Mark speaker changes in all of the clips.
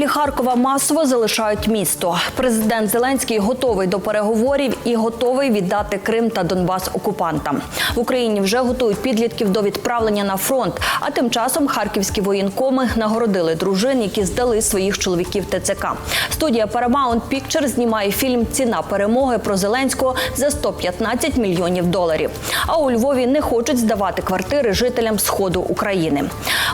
Speaker 1: Жителі Харкова масово залишають місто. Президент Зеленський готовий до переговорів і готовий віддати Крим та Донбас окупантам. В Україні вже готують підлітків до відправлення на фронт. А тим часом харківські воєнкоми нагородили дружин, які здали своїх чоловіків ТЦК. Студія Paramount Pictures знімає фільм Ціна перемоги про Зеленського за 115 мільйонів доларів. А у Львові не хочуть здавати квартири жителям сходу України.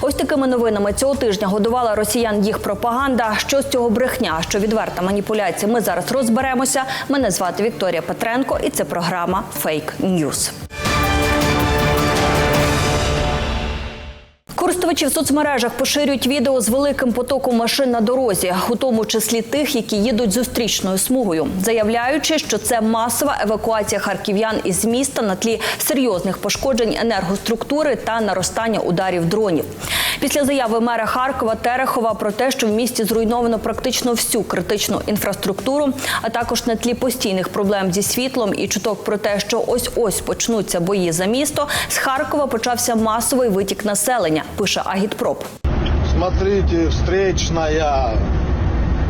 Speaker 1: Ось такими новинами цього тижня годувала росіян їх пропаганда. Що з цього брехня, що відверта маніпуляція. Ми зараз розберемося. Мене звати Вікторія Петренко, і це програма Фейк Ньюз. Користувачі в соцмережах поширюють відео з великим потоком машин на дорозі, у тому числі тих, які їдуть зустрічною смугою, заявляючи, що це масова евакуація харків'ян із міста на тлі серйозних пошкоджень енергоструктури та наростання ударів дронів. Після заяви мера Харкова Терехова про те, що в місті зруйновано практично всю критичну інфраструктуру, а також на тлі постійних проблем зі світлом і чуток про те, що ось ось почнуться бої за місто, з Харкова почався масовий витік населення Пише Агітпроп.
Speaker 2: Смотрите, встречная,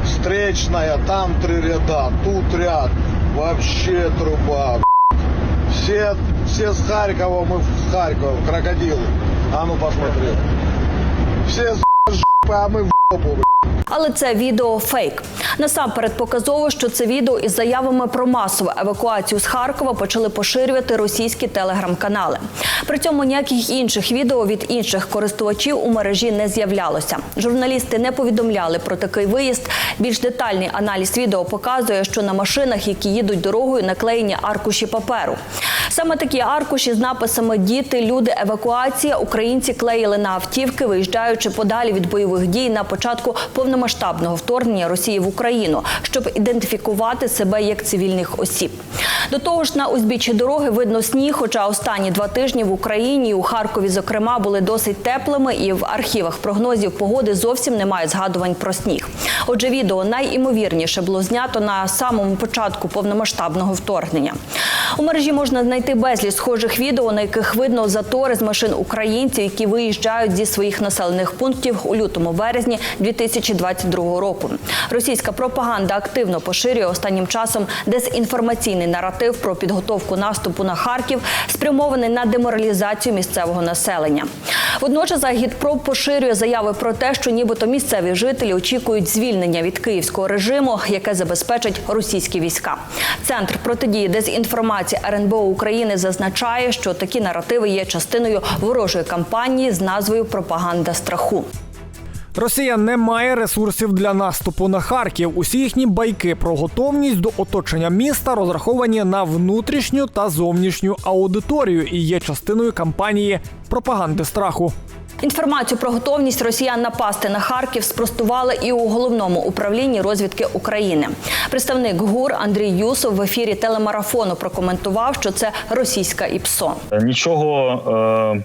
Speaker 2: встречная, там три ряда, тут ряд, вообще труба. б***ь. Все, все с Харькова, мы с Харькова, крокодилы. А ну посмотри. Все с жопы, а мы в жопу. б***ь.
Speaker 1: Але це відео фейк. Насамперед показово, що це відео із заявами про масову евакуацію з Харкова почали поширювати російські телеграм-канали. При цьому ніяких інших відео від інших користувачів у мережі не з'являлося. Журналісти не повідомляли про такий виїзд. Більш детальний аналіз відео показує, що на машинах, які їдуть дорогою, наклеєні аркуші паперу. Саме такі аркуші з написами Діти, люди, евакуація українці клеїли на автівки, виїжджаючи подалі від бойових дій на початку повномасштабного вторгнення Росії в Україну, щоб ідентифікувати себе як цивільних осіб. До того ж, на узбіччі дороги видно сніг, хоча останні два тижні в Україні у Харкові, зокрема, були досить теплими, і в архівах прогнозів погоди зовсім немає згадувань про сніг. Отже, відео найімовірніше було знято на самому початку повномасштабного вторгнення. У мережі можна знайти безліч схожих відео, на яких видно затори з машин українців, які виїжджають зі своїх населених пунктів у лютому березні 2022 року. Російська пропаганда активно поширює останнім часом дезінформаційний наратив про підготовку наступу на Харків, спрямований на деморалізацію місцевого населення. Водночас Агітпроп поширює заяви про те, що нібито місцеві жителі очікують звільнення від київського режиму, яке забезпечить російські війська. Центр протидії дезінформації РНБО України зазначає, що такі наративи є частиною ворожої кампанії з назвою Пропаганда страху.
Speaker 3: Росія не має ресурсів для наступу на Харків. Усі їхні байки про готовність до оточення міста розраховані на внутрішню та зовнішню аудиторію і є частиною кампанії пропаганди страху.
Speaker 1: Інформацію про готовність росіян напасти на Харків спростували і у головному управлінні розвідки України. Представник ГУР Андрій Юсов в ефірі телемарафону прокоментував, що це російська ІПСО.
Speaker 4: Нічого е,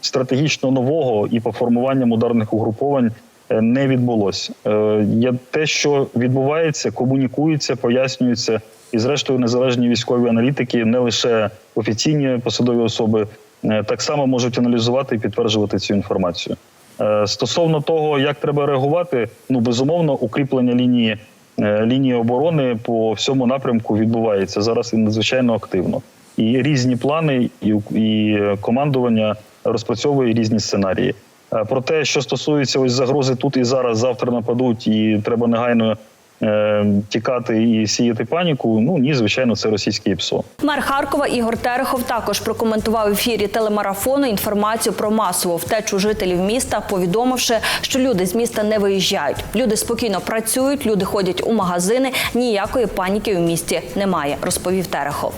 Speaker 4: стратегічно нового і по формуванням ударних угруповань е, не відбулося. Е, є те, що відбувається, комунікується, пояснюється, і зрештою незалежні військові аналітики, не лише офіційні посадові особи, е, так само можуть аналізувати і підтверджувати цю інформацію. Е, Стосовно того, як треба реагувати, ну безумовно, укріплення лінії е, лінії оборони по всьому напрямку відбувається зараз і надзвичайно активно. І різні плани, і, і командування розпрацьовує різні сценарії. Е, Про те, що стосується ось загрози тут і зараз, завтра нападуть, і треба негайно е, тікати і сіяти паніку. Ну ні, звичайно, це російське ПСО.
Speaker 1: Мер Харкова Ігор Терехов також прокоментував в ефірі телемарафону інформацію про масову втечу жителів міста, повідомивши, що люди з міста не виїжджають. Люди спокійно працюють, люди ходять у магазини. Ніякої паніки у місті немає, розповів Терехов.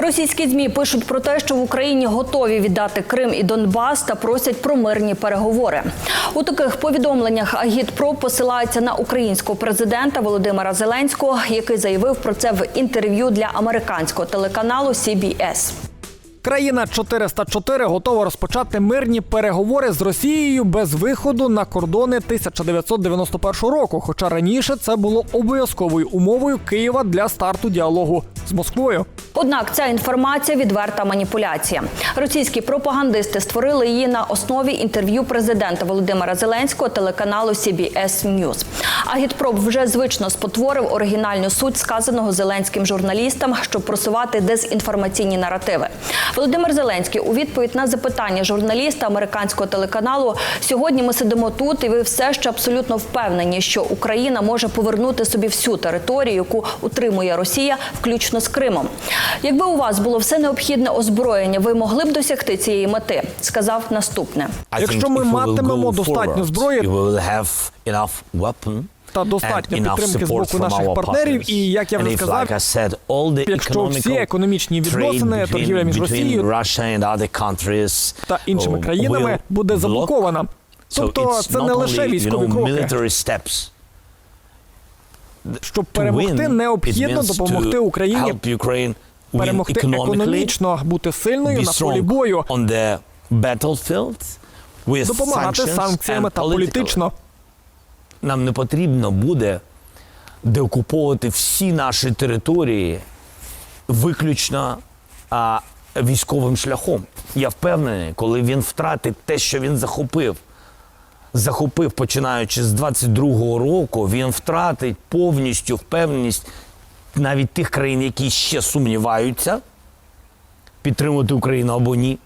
Speaker 1: Російські змі пишуть про те, що в Україні готові віддати Крим і Донбас та просять про мирні переговори. У таких повідомленнях Агітпро посилається на українського президента Володимира Зеленського, який заявив про це в інтерв'ю для американського телеканалу CBS.
Speaker 3: Країна 404 готова розпочати мирні переговори з Росією без виходу на кордони 1991 року. Хоча раніше це було обов'язковою умовою Києва для старту діалогу з Москвою.
Speaker 1: Однак ця інформація відверта маніпуляція. Російські пропагандисти створили її на основі інтерв'ю президента Володимира Зеленського телеканалу CBS News. Агітпроп вже звично спотворив оригінальну суть сказаного зеленським журналістам, щоб просувати дезінформаційні наративи. Володимир Зеленський у відповідь на запитання журналіста американського телеканалу Сьогодні ми сидимо тут, і ви все ще абсолютно впевнені, що Україна може повернути собі всю територію, яку утримує Росія, включно з Кримом. Якби у вас було все необхідне озброєння, ви могли б досягти цієї мети, сказав наступне.
Speaker 3: Якщо ми матимемо достатньо зброї, та достатньо підтримки з боку наших партнерів. І як я вже сказав, якщо всі економічні відносини, торгівля між Росією та іншими
Speaker 5: uh,
Speaker 3: країнами буде заблокована. Тобто це не лише військові кроки. Щоб перемогти, необхідно допомогти Україні перемогти економічно, бути сильною на полі бою, допомагати санкціями та політично.
Speaker 5: Нам не потрібно буде деокуповувати всі наші території виключно а, військовим шляхом. Я впевнений, коли він втратить те, що він захопив, захопив починаючи з 22-го року, він втратить повністю впевненість навіть тих країн, які ще сумніваються, підтримувати Україну або ні.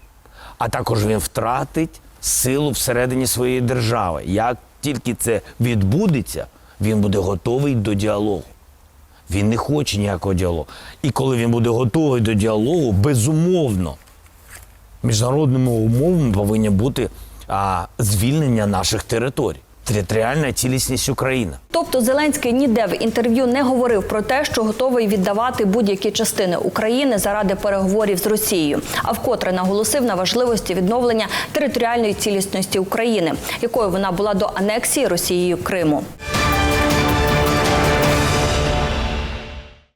Speaker 5: А також він втратить силу всередині своєї держави. Як тільки це відбудеться, він буде готовий до діалогу. Він не хоче ніякого діалогу. І коли він буде готовий до діалогу, безумовно, міжнародними умовами повинні бути а, звільнення наших територій, територіальна цілісність України.
Speaker 1: Тобто Зеленський ніде в інтерв'ю не говорив про те, що готовий віддавати будь-які частини України заради переговорів з Росією, а вкотре наголосив на важливості відновлення територіальної цілісності України, якою вона була до анексії Росією Криму.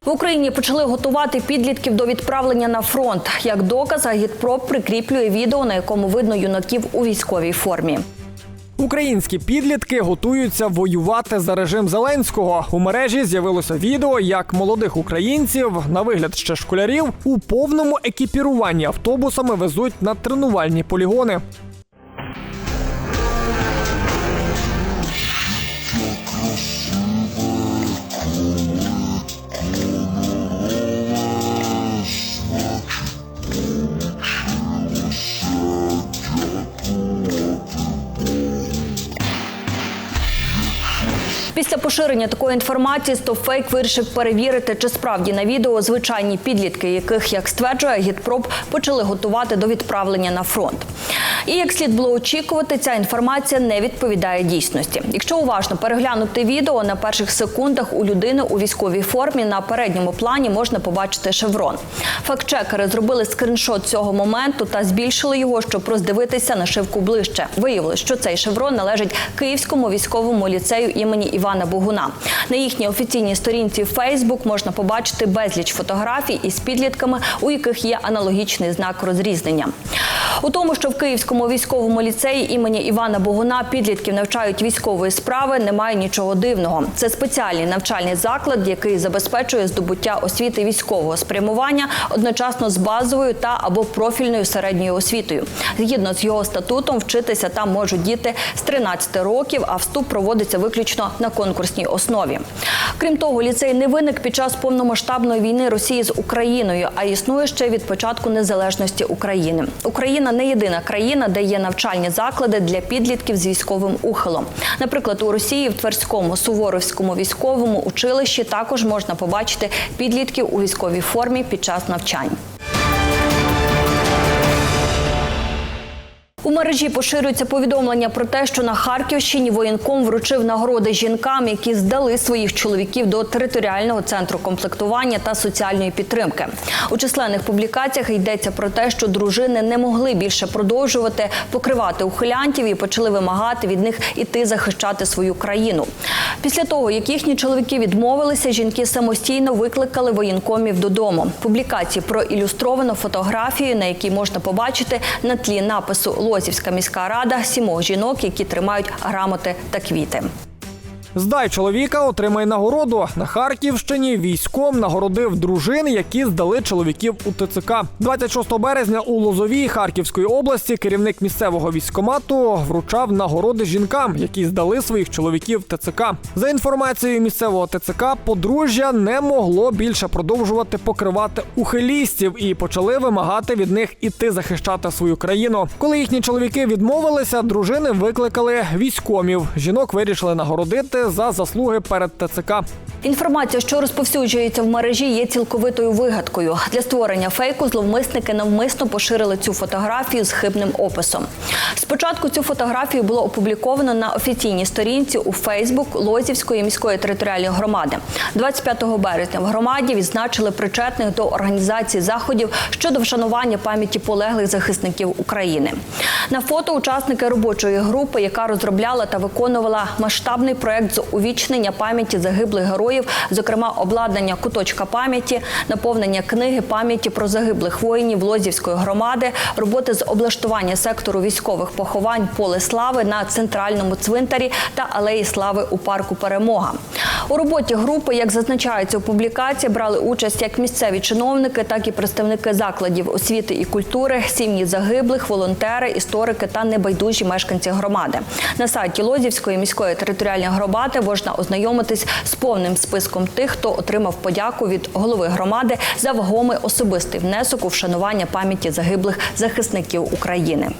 Speaker 1: В Україні почали готувати підлітків до відправлення на фронт. Як доказ, агітпроп прикріплює відео, на якому видно юнаків у військовій формі.
Speaker 3: Українські підлітки готуються воювати за режим Зеленського. У мережі з'явилося відео, як молодих українців, на вигляд ще школярів, у повному екіпіруванні автобусами везуть на тренувальні полігони.
Speaker 1: Після поширення такої інформації StopFake вирішив перевірити, чи справді на відео звичайні підлітки, яких, як стверджує гідпроб, почали готувати до відправлення на фронт. І як слід було очікувати, ця інформація не відповідає дійсності. Якщо уважно переглянути відео на перших секундах у людини у військовій формі на передньому плані можна побачити шеврон. Фактчекери зробили скріншот цього моменту та збільшили його, щоб роздивитися нашивку ближче. Виявилось, що цей шеврон належить Київському військовому ліцею імені Івана Богуна. На їхній офіційній сторінці Фейсбук можна побачити безліч фотографій із підлітками, у яких є аналогічний знак розрізнення. У тому, що в Київському військовому ліцеї імені Івана Богуна підлітків навчають військової справи, немає нічого дивного. Це спеціальний навчальний заклад, який забезпечує здобуття освіти військового спрямування одночасно з базовою та або профільною середньою освітою. Згідно з його статутом, вчитися там можуть діти з 13 років, а вступ проводиться виключно на конкурсній основі. Крім того, ліцей не виник під час повномасштабної війни Росії з Україною, а існує ще від початку незалежності України. Україна не єдина країна, де є навчальні заклади для підлітків з військовим ухилом. Наприклад, у Росії в Тверському Суворовському військовому училищі також можна побачити підлітків у військовій формі під час навчань. У мережі поширюється повідомлення про те, що на Харківщині воєнком вручив нагороди жінкам, які здали своїх чоловіків до територіального центру комплектування та соціальної підтримки. У численних публікаціях йдеться про те, що дружини не могли більше продовжувати покривати ухилянтів і почали вимагати від них іти захищати свою країну. Після того, як їхні чоловіки відмовилися, жінки самостійно викликали воєнкомів додому. Публікації проілюстровано фотографією, на якій можна побачити на тлі напису Лозівська міська рада сімох жінок, які тримають грамоти та квіти.
Speaker 3: Здай чоловіка, отримай нагороду. На Харківщині військом нагородив дружин, які здали чоловіків у ТЦК. 26 березня у Лозовій Харківської області керівник місцевого військкомату вручав нагороди жінкам, які здали своїх чоловіків ТЦК. За інформацією місцевого ТЦК, подружжя не могло більше продовжувати покривати ухилістів і почали вимагати від них іти захищати свою країну. Коли їхні чоловіки відмовилися, дружини викликали військомів. Жінок вирішили нагородити за заслуги перед ТЦК.
Speaker 1: Інформація, що розповсюджується в мережі, є цілковитою вигадкою. Для створення фейку зловмисники навмисно поширили цю фотографію з хибним описом. Спочатку цю фотографію було опубліковано на офіційній сторінці у Фейсбук Лозівської міської територіальної громади. 25 березня в громаді відзначили причетних до організації заходів щодо вшанування пам'яті полеглих захисників України. На фото учасники робочої групи, яка розробляла та виконувала масштабний проект з увічнення пам'яті загиблих героїв, зокрема обладнання куточка пам'яті, наповнення книги пам'яті про загиблих воїнів Лозівської громади, роботи з облаштування сектору військових поховань поле слави на центральному цвинтарі та алеї слави у парку Перемога. У роботі групи, як зазначається у публікації, брали участь як місцеві чиновники, так і представники закладів освіти і культури, сім'ї загиблих, волонтери, історики та небайдужі мешканці громади. На сайті Лозівської міської територіальної громади можна ознайомитись з повним списком тих, хто отримав подяку від голови громади за вагомий особистий внесок у вшанування пам'яті загиблих захисників України.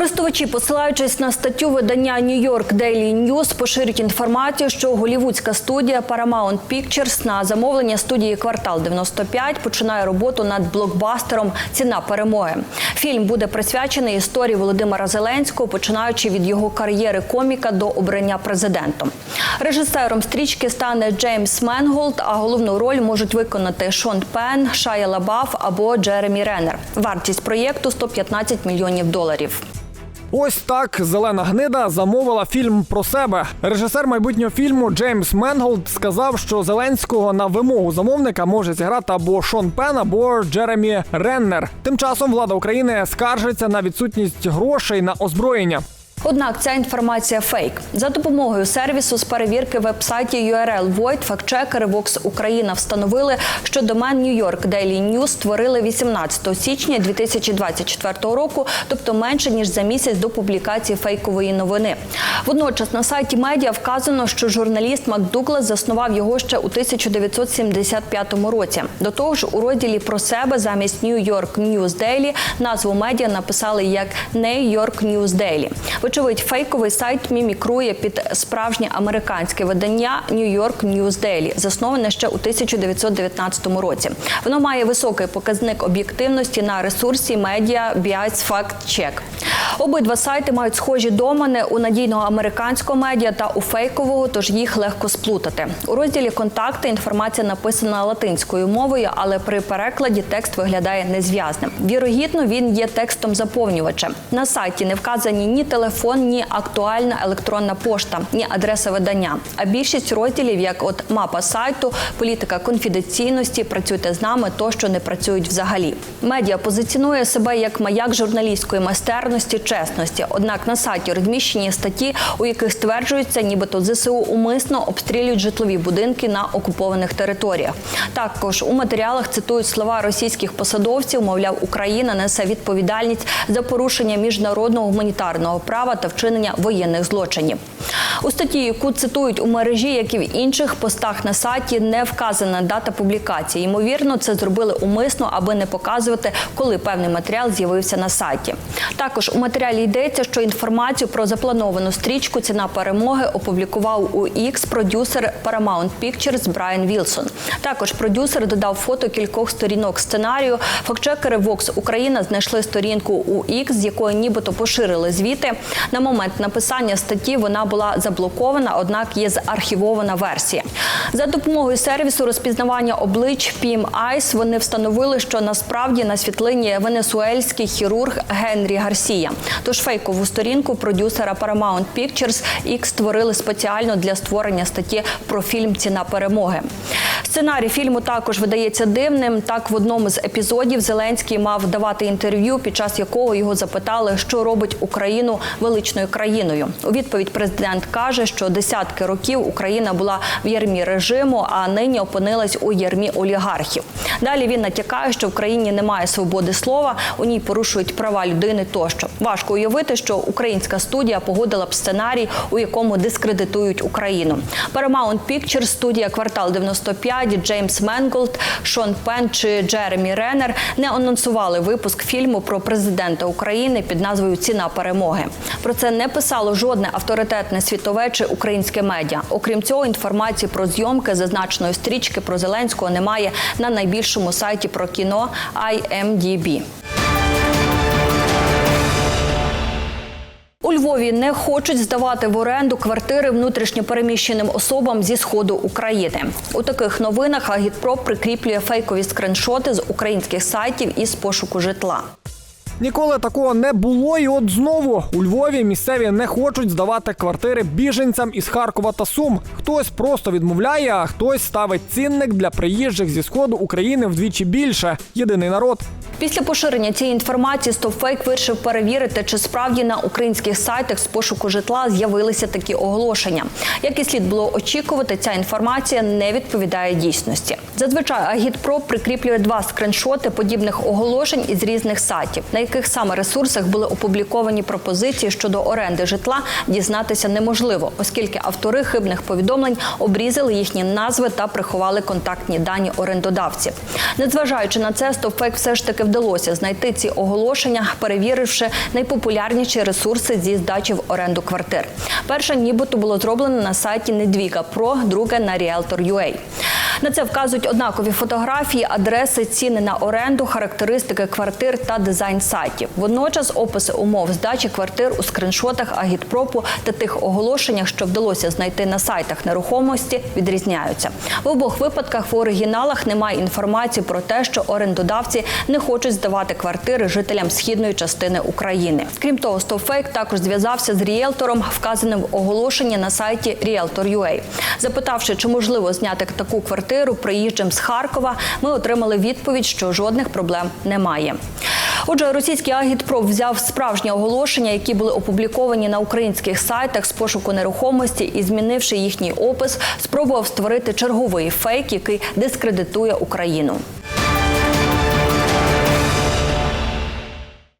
Speaker 1: Користувачі, посилаючись на статтю видання New York Daily News, поширюють інформацію, що голівудська студія Paramount Pictures на замовлення студії Квартал 95 починає роботу над блокбастером Ціна перемоги. Фільм буде присвячений історії Володимира Зеленського, починаючи від його кар'єри коміка до обрання президентом. Режисером стрічки стане Джеймс Менголд, а головну роль можуть виконати Шон Пен, Шая Лабаф або Джеремі Реннер. Вартість проєкту 115 мільйонів доларів.
Speaker 3: Ось так зелена гнида замовила фільм про себе. Режисер майбутнього фільму Джеймс Менголд сказав, що Зеленського на вимогу замовника може зіграти або Шон Пен, або Джеремі Реннер. Тим часом влада України скаржиться на відсутність грошей на озброєння.
Speaker 1: Однак ця інформація фейк. За допомогою сервісу з перевірки веб-сайті URL Void фактчекери Vox Україна встановили, що домен New York Daily News створили 18 січня 2024 року, тобто менше ніж за місяць до публікації фейкової новини. Водночас на сайті медіа вказано, що журналіст МакДуглас заснував його ще у 1975 році. До того ж, у розділі про себе замість New York News Daily назву медіа написали як New York News Daily. Вочевидь, фейковий сайт мімікрує під справжнє американське видання York News Daily, засноване ще у 1919 році. Воно має високий показник об'єктивності на ресурсі медіа Bias Fact Check. Обидва сайти мають схожі домени у надійного американського медіа та у фейкового, тож їх легко сплутати. У розділі контакти інформація написана латинською мовою, але при перекладі текст виглядає незв'язним. Вірогідно, він є текстом заповнювачем. На сайті не вказані ні телефон, ні актуальна електронна пошта, ні адреса видання. А більшість розділів, як от мапа сайту, політика конфіденційності, працюйте з нами, тощо не працюють взагалі. Медіа позиціонує себе як маяк журналістської майстерності, чесності. Однак на сайті розміщені статті, у яких стверджується, нібито ЗСУ умисно обстрілюють житлові будинки на окупованих територіях. Також у матеріалах цитують слова російських посадовців, мовляв, Україна несе відповідальність за порушення міжнародного гуманітарного права держава та вчинення воєнних злочинів. У статті, яку цитують у мережі, як і в інших постах на сайті, не вказана дата публікації. Ймовірно, це зробили умисно, аби не показувати, коли певний матеріал з'явився на сайті. Також у матеріалі йдеться, що інформацію про заплановану стрічку ціна перемоги опублікував у X продюсер Paramount Pictures Брайан Вілсон. Також продюсер додав фото кількох сторінок сценарію. Фактчекери Vox Україна знайшли сторінку у X, з якої нібито поширили звіти. На момент написання статті вона була заблокована, однак є заархівована версія. За допомогою сервісу розпізнавання облич PIM Eyes вони встановили, що насправді на світлині венесуельський хірург Генрі Гарсія. Тож фейкову сторінку продюсера Paramount Pictures X створили спеціально для створення статті про фільм Ціна перемоги. Сценарій фільму також видається дивним. Так, в одному з епізодів Зеленський мав давати інтерв'ю, під час якого його запитали, що робить Україну величною країною. У відповідь президент каже, що десятки років Україна була в ярмі режиму, а нині опинилась у ярмі олігархів. Далі він натякає, що в країні немає свободи слова, у ній порушують права людини. Тощо важко уявити, що українська студія погодила б сценарій, у якому дискредитують Україну. Paramount Pictures, студія Квартал 95, Джеймс Менголд, Шон Пен чи Джеремі Реннер не анонсували випуск фільму про президента України під назвою Ціна перемоги. Про це не писало жодне авторитетне світове чи українське медіа. Окрім цього, інформації про зйомки зазначеної стрічки про Зеленського немає на найбільшому сайті про кіно IMDb. У Львові не хочуть здавати в оренду квартири внутрішньопереміщеним особам зі сходу України. У таких новинах Агітпро прикріплює фейкові скриншоти з українських сайтів із пошуку житла.
Speaker 3: Ніколи такого не було, і от знову у Львові місцеві не хочуть здавати квартири біженцям із Харкова та Сум. Хтось просто відмовляє, а хтось ставить цінник для приїжджих зі сходу України вдвічі більше. Єдиний народ.
Speaker 1: Після поширення цієї інформації StopFake вирішив перевірити, чи справді на українських сайтах з пошуку житла з'явилися такі оголошення. Як і слід було очікувати, ця інформація не відповідає дійсності. Зазвичай Агітпро прикріплює два скриншоти подібних оголошень із різних сайтів, на яких саме ресурсах були опубліковані пропозиції щодо оренди житла, дізнатися неможливо, оскільки автори хибних повідомлень обрізали їхні назви та приховали контактні дані орендодавців. Незважаючи на це, StopFake все ж таки вдалося знайти ці оголошення, перевіривши найпопулярніші ресурси зі здачі в оренду квартир. Перше нібито було зроблено на сайті Недвіга Про, друге на Realtor.ua. На це вказують однакові фотографії, адреси, ціни на оренду, характеристики квартир та дизайн сайтів. Водночас описи умов здачі квартир у скриншотах агітпропу та тих оголошеннях, що вдалося знайти на сайтах нерухомості, відрізняються. В обох випадках в оригіналах немає інформації про те, що орендодавці не хочуть здавати квартири жителям східної частини України. Крім того, StopFake також зв'язався з ріелтором, вказаним в оголошенні на сайті Realtor.ua. Запитавши, чи можливо зняти таку квартиру приїжджим з Харкова, ми отримали відповідь, що жодних проблем немає. Отже, російський агітпроп взяв справжні оголошення, які були опубліковані на українських сайтах з пошуку нерухомості, і змінивши їхній опис, спробував створити черговий фейк, який дискредитує Україну.